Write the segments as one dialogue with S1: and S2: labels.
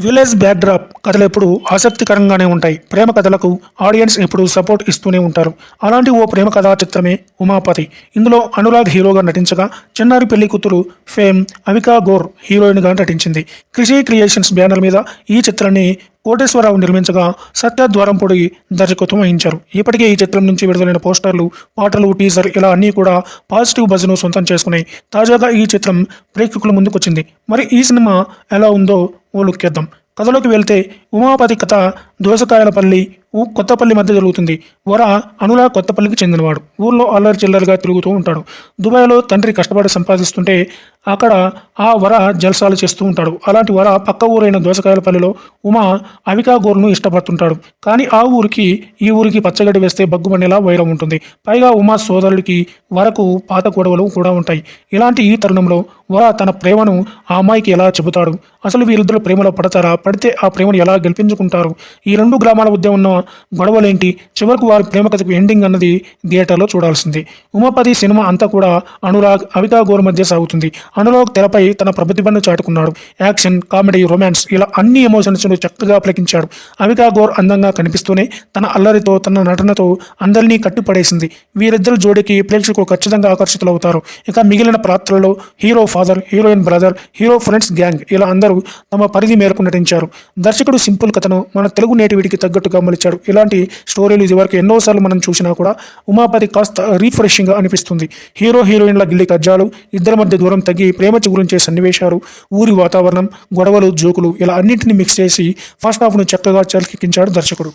S1: Village backdrop కథలు ఎప్పుడు ఆసక్తికరంగానే ఉంటాయి. ప్రేమ కథలకు ఆడియన్స్ ఎప్పుడు సపోర్ట్ ఇస్తూనే ఉంటారు. అలాంటి ఓ ప్రేమ కథా చిత్రమే ఉమాపతి. ఇందులో అనురాగ్ హీరోగా నటించగా చిన్నారి పెళ్ళి కూతురు ఫేమ్ అవికా గోర్ హీరోయిన్గా నటించింది. కృషి క్రియేషన్స్ బ్యానర్ మీద ఈ చిత్రాన్ని కోటేశ్వరరావు నిర్మించగా సత్యద్వారం పొడి దర్శకత్వం వహించారు. ఇప్పటికే ఈ చిత్రం నుంచి విడుదలైన పోస్టర్లు పాటలు టీజర్ ఇలా అన్నీ కూడా పాజిటివ్ బజ్ను సొంతం చేసుకున్నాయి తాజాగా ఈ చిత్రం ప్రేక్షకుల ముందుకొచ్చింది. మరి ఈ సినిమా ఎలా ఉందో ఓ లుక్కేద్దాం. కథలోకి వెళ్తే ఉమాపతి కథ దోసకాయలపల్లి పల్లి కొత్తపల్లి మధ్య జరుగుతుంది. వర అనులా కొత్తపల్లికి చెందినవాడు. ఊర్లో అల్లరి చిల్లరిగా తిరుగుతూ ఉంటాడు. దుబాయ్లో తండ్రి కష్టపడి సంపాదిస్తుంటే అక్కడ ఆ వర జల్సాలు చేస్తూ ఉంటాడు. అలాంటి వర పక్క ఊరైన దోసకాయలపల్లిలో ఉమా అవికా గోరును ఇష్టపడుతుంటాడు. కానీ ఆ ఊరికి ఈ ఊరికి పచ్చగడ్డి వేస్తే బగ్గుబండేలా వైరం ఉంటుంది. పైగా ఉమా సోదరుడికి వరకు పాత గొడవలు కూడా ఉంటాయి. ఇలాంటి ఈ తరుణంలో వర తన ప్రేమను ఆ అమ్మాయికి ఎలా చెబుతాడు? అసలు వీరిద్దరు ప్రేమలో పడతారా? పడితే ఆ ప్రేమను ఎలా గెలిపించుకుంటారు? ఈ రెండు గ్రామాల మధ్య ఉన్న గొడవలేంటి? చివరకు వారి ప్రేమ కథకు ఎండింగ్ అన్నది థియేటర్లో చూడాల్సింది. ఉమాపతి సినిమా అంతా కూడా అనురాగ్ అవితా గోర్ మధ్య సాగుతుంది. అనురాగ్ తెరపై తన ప్రతిభను చాటుకున్నాడు. యాక్షన్ కామెడీ రొమాన్స్ ఇలా అన్ని ఎమోషన్స్ చక్కగా పలికించాడు. అవికా గోర్ అందంగా కనిపిస్తూనే తన అల్లరితో తన నటనతో అందరినీ కట్టుపడేసింది. వీరిద్దరు జోడికి ప్రేక్షకులు ఖచ్చితంగా ఆకర్షితులవుతారు. ఇక మిగిలిన పాత్రలలో hero father heroine brother hero friends gang ఇలా అందరూ తమ పరిధి మేరకు నటించారు. దర్శకుడు సింపుల్ కథను మన తెలుగు నేటివిటికి తగ్గట్టుగా మలిచాడు ఇలాంటి స్టోరీలు ఇదివరకు ఎన్నోసార్లు మనం చూసినా కూడా ఉమాపతి కాస్త రీఫ్రెషింగ్గా అనిపిస్తుంది. హీరో హీరోయిన్ల గిల్లి కజ్జాలు ఇద్దరి మధ్య దూరం తగ్గి ప్రేమ చిగురించే సన్నివేశాలు ఊరి వాతావరణం గొడవలు జోకులు ఇలా అన్నింటినీ మిక్స్ చేసి ఫస్ట్ హాఫ్ను చక్కగా చలికించాడు దర్శకుడు.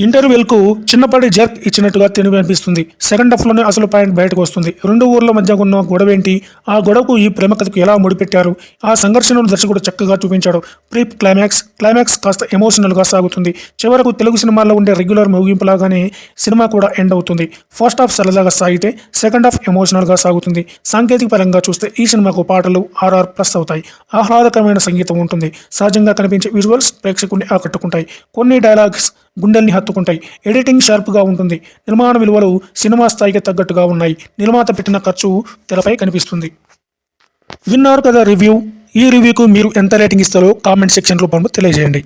S1: ఇంటర్వెల్కు చిన్నపాటి జర్క్ ఇచ్చినట్టుగా తెలివి అనిపిస్తుంది. సెకండ్ హాఫ్లోనే అసలు పాయింట్ బయటకు వస్తుంది. రెండు ఊర్ల మధ్య ఉన్న గొడవ ఏంటి ఆ గొడవకు ఈ ప్రేమ కథకు ఎలా ముడిపెట్టారు? ఆ సంఘర్షణను దర్శకుడు చక్కగా చూపించాడు. ప్రీప్ క్లైమాక్స్ క్లైమాక్స్ కాస్త ఎమోషనల్గా సాగుతుంది. చివరకు తెలుగు సినిమాల్లో ఉండే రెగ్యులర్ ముగింపులాగానే సినిమా కూడా ఎండ్ అవుతుంది. ఫస్ట్ హాఫ్ సరదాగా సాగితే సెకండ్ హాఫ్ ఎమోషనల్గా సాగుతుంది. సాంకేతిక పరంగా చూస్తే ఈ సినిమాకు పాటలు ఆర్ఆర్ ప్లస్ అవుతాయి. ఆహ్లాదకరమైన సంగీతం ఉంటుంది. సహజంగా కనిపించే విజువల్స్ ప్రేక్షకుడిని ఆకట్టుకుంటాయి. కొన్ని డైలాగ్స్ గుండెల్ని హత్తుకుంటాయి. ఎడిటింగ్ షార్ప్గా ఉంటుంది. నిర్మాణ విలువలు సినిమా స్థాయికి తగ్గట్టుగా ఉన్నాయి. నిర్మాత పెట్టిన ఖర్చు తెరపై కనిపిస్తుంది. విన్నారు కదా రివ్యూ ఈ రివ్యూకు మీరు ఎంత రేటింగ్ ఇస్తారో కామెంట్ సెక్షన్ రూపంలో తెలియజేయండి.